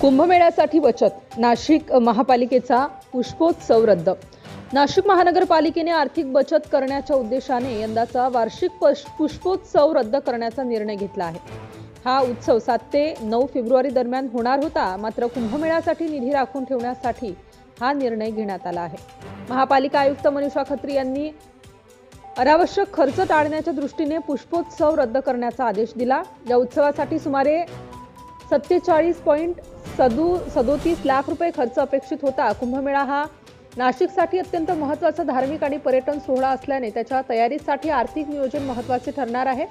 कुंभमेळ्यासाठी बचत नाशिक महापालिकेचा पुष्पोत्सव रद्द. नाशिक महानगरपालिकेने आर्थिक बचत करण्याच्या उद्देशाने यंदाचा वार्षिक पुष्पोत्सव रद्द करण्याचा निर्णय घेतला आहे. हा उत्सव सात ते नऊ फेब्रुवारी दरम्यान होणार होता मात्र कुंभमेळ्यासाठी निधी राखून ठेवण्यासाठी हा निर्णय घेण्यात आला आहे. महापालिका आयुक्त मनीषा खत्री यांनी अनावश्यक खर्च टाळण्याच्या दृष्टीने पुष्पोत्सव रद्द करण्याचा आदेश दिला. या उत्सवासाठी सुमारे सत्तेचाळीस पॉईंट सदू सदोतीस लाख रुपये खर्च अपेक्षित होता. कुंभमेळा हा नाशिकसाठी अत्यंत महत्त्वाचा धार्मिक आणि पर्यटन सोहळा असल्याने त्याच्या तयारीसाठी आर्थिक नियोजन महत्त्वाचे ठरणार आहे.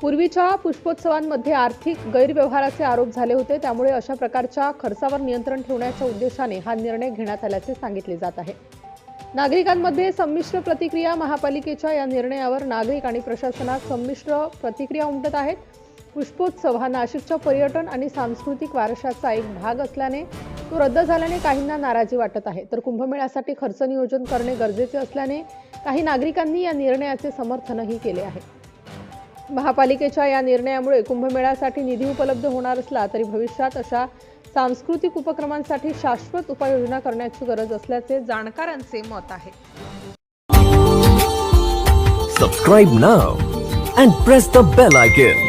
पूर्वीच्या पुष्पोत्सवांमध्ये आर्थिक गैरव्यवहाराचे आरोप झाले होते. त्यामुळे अशा प्रकारच्या खर्चावर नियंत्रण ठेवण्याच्या उद्देशाने हा निर्णय घेण्यात आल्याचे सांगितले जात आहे. नागरिकांमध्ये संमिश्र प्रतिक्रिया महापालिकेच्या या निर्णयावर नागरिक आणि प्रशासनात संमिश्र प्रतिक्रिया उमटत आहेत. पुष्पोत्सव हा नाशिकच्या पर्यटन आणि सांस्कृतिक वारशाचा एक भाग असल्याने तो रद्द झाल्याने काहींना नाराजी वाटत आहे. तर कुंभमेळ्यासाठी खर्च नियोजन करणे गरजेचे असल्याने काही नागरिकांनी या निर्णयाचे समर्थनही केले आहे. महापालिकेच्या या निर्णयामुळे कुंभमेळ्यासाठी निधी उपलब्ध होणार असला तरी भविष्यात अशा सांस्कृतिक उपक्रमांसाठी शाश्वत उपाययोजना करण्याची गरज असल्याचे जाणकारांचे मत आहे. Subscribe now and press the bell icon